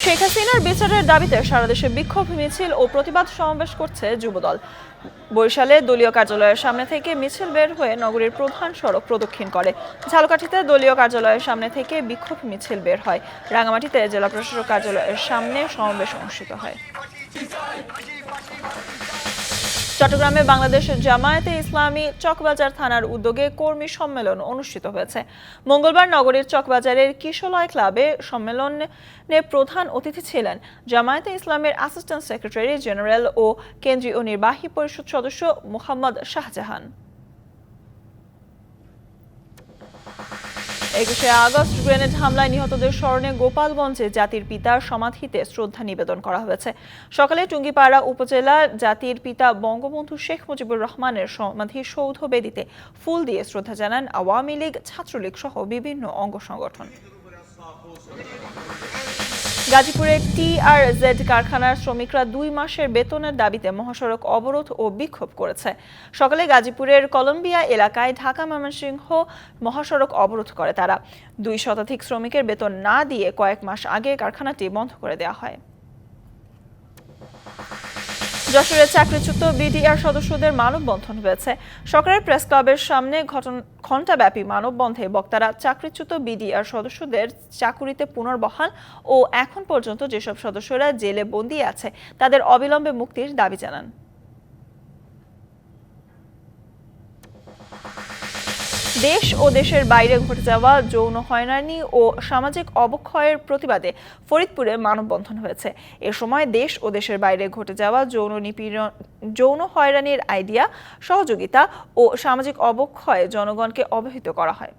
শেখ হাসিনার বিচারের দাবিতে সারা দেশে বিক্ষোভ, মিছিল ও প্রতিবাদ সমাবেশ করছে যুবদল। বরিশালে দলীয় কার্যালয়ের সামনে থেকে মিছিল বের হয়ে নগরীর প্রধান সড়ক প্রদক্ষিণ করে। ঝালকাঠিতে দলীয় কার্যালয়ের সামনে থেকে বিক্ষোভ, মিছিল বের হয়। রাঙামাটিতে জেলা প্রশাসক কার্যালয়ের সামনে সমাবেশ অনুষ্ঠিত হয়। চট্টগ্রামে বাংলাদেশ জামায়াতে ইসলামী চকবাজার থানার উদ্যোগে কর্মী সম্মেলন অনুষ্ঠিত হয়েছে। মঙ্গলবার নগরীর চকবাজারের কিশলয় ক্লাবে সম্মেলনে প্রধান অতিথি ছিলেন জামায়াতে ইসলামের অ্যাসিস্ট্যান্ট সেক্রেটারি জেনারেল ও কেন্দ্রীয় নির্বাহী পরিষদ সদস্য মোহাম্মদ শাহজাহান। একুশে আগস্ট গ্রেনেড হামলায় নিহতদের স্মরণে গোপালগঞ্জে জাতির পিতার সমাধিতে শ্রদ্ধা নিবেদন করা হয়েছে। সকালে টুঙ্গিপাড়া উপজেলা জাতির পিতা বঙ্গবন্ধু শেখ মুজিবুর রহমানের সমাধি সৌধ বেদিতে ফুল দিয়ে শ্রদ্ধা জানান আওয়ামী লীগ, ছাত্রলীগ সহ বিভিন্ন অঙ্গ সংগঠন। গাজীপুরের টি আর জেড কারখানার শ্রমিকরা দুই মাসের বেতনের দাবিতে মহাসড়ক অবরোধ ও বিক্ষোভ করেছে। সকালে গাজীপুরের কলম্বিয়া এলাকায় ঢাকা ময়মনসিংহ মহাসড়ক অবরোধ করে তারা। দুই শতাধিক শ্রমিকের বেতন না দিয়ে কয়েক মাস আগে কারখানাটি বন্ধ করে দেওয়া হয়। যশোরের চাকরিচ্যুত বিডিআর সদস্যদের মানববন্ধন হয়েছে। সরকারের প্রেস ক্লাবের সামনে ঘণ্টাব্যাপী মানববন্ধে বক্তারা চাকরিচ্যুত বিডিআর সদস্যদের চাকুরিতে পুনর্বহাল ও এখন পর্যন্ত যেসব সদস্যরা জেলে বন্দী আছে, তাদের অবিলম্বে মুক্তির দাবি জানান। দেশ ও দেশের বাইরে ঘটে যাওয়া যৌন হয়রানি ও সামাজিক অবক্ষয়ের প্রতিবাদে ফরিদপুরে মানববন্ধন হয়েছে। এ সময় দেশ ও দেশের বাইরে ঘটে যাওয়া যৌন নিপীড়ন, যৌন হয়রানির আইডিয়া, সহযোগিতা ও সামাজিক অবক্ষয়ে জনগণকে অবহিত করা হয়।